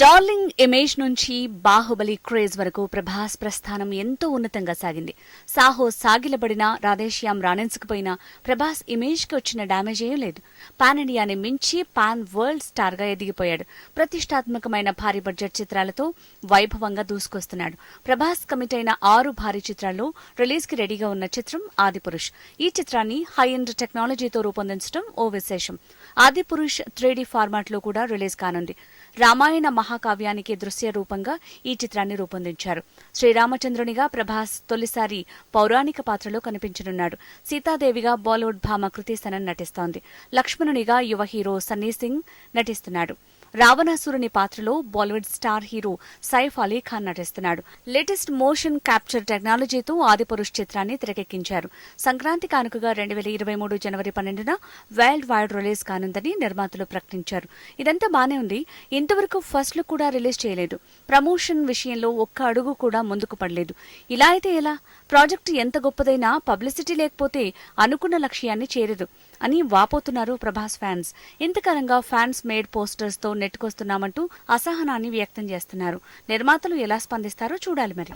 Darling image నుంచి Baahubali craze వరకు ప్రభాస్ ప్రస్థానం ఎంతో ఉన్నతంగా సాగింది. సాహో సాగిలబడినా రాధేశ్యామ్ రాణించకపోయినా ప్రభాస్ ఇమేజ్కి వచ్చిన డ్యామేజ్ ఏం లేదు. పాన్ ఇండియాని మించి పాన్ వరల్డ్ స్టార్గా ఎదిగిపోయాడు. ప్రతిష్టాత్మకమైన భారీ బడ్జెట్ చిత్రాలతో వైభవంగా దూసుకొస్తున్నాడు. ప్రభాస్ కమిట్ అయిన ఆరు భారీ చిత్రాల్లో రిలీజ్కి రెడీగా ఉన్న చిత్రం ఆదిపురుష్. ఈ చిత్రాన్ని హై ఎండ్ టెక్నాలజీతో రూపొందించడం ఓ విశేషం. ఆదిపురుష్ త్రీ ఫార్మాట్లో కూడా రిలీజ్ కానుంది. రామాయణ మహాకావ్యానికి దృశ్య రూపంగా ఈ చిత్రాన్ని రూపొందించారు. శ్రీరామచంద్రునిగా ప్రభాస్ తొలిసారి పౌరాణిక పాత్రలో కనిపించనున్నాడు. సీతాదేవిగా బాలీవుడ్ భామ కృతి సనన్ నటిస్తోంది. లక్ష్మణునిగా యువ హీరో సన్నీ సింగ్ నటిస్తున్నాడు. రావణాసురుని పాత్రలో Bollywood star hero Saif Ali Khan నటిస్తున్నాడు. లేటెస్ట్ మోషన్ క్యాప్చర్ టెక్నాలజీతో ఆదిపురుష్ చిత్రాన్ని తెరకెక్కించారు. సంక్రాంతి కానుకగా రెండు వేల ఇరవై మూడు జనవరి పన్నెండున వరల్డ్ వైడ్ రిలీజ్ కానుందని నిర్మాతలు ప్రకటించారు. ఇదంతా బానే ఉంది. ఇంతవరకు ఫస్ట్ లుక్ కూడా రిలీజ్ చేయలేదు. ప్రమోషన్ విషయంలో ఒక్క అడుగు కూడా ముందుకు పడలేదు. ఇలా అయితే ఎలా? ప్రాజెక్టు ఎంత గొప్పదైనా పబ్లిసిటీ లేకపోతే అనుకున్న లక్ష్యాన్ని చేరదు అని వాపోతున్నారు ప్రభాస్ ఫ్యాన్స్. ఇంతకాలంగా ఫ్యాన్స్ మేడ్ పోస్టర్స్తో నెట్టుకొస్తున్నామంటూ అసహనాన్ని వ్యక్తం చేస్తున్నారు. నిర్మాతలు ఎలా స్పందిస్తారో చూడాలి మరి.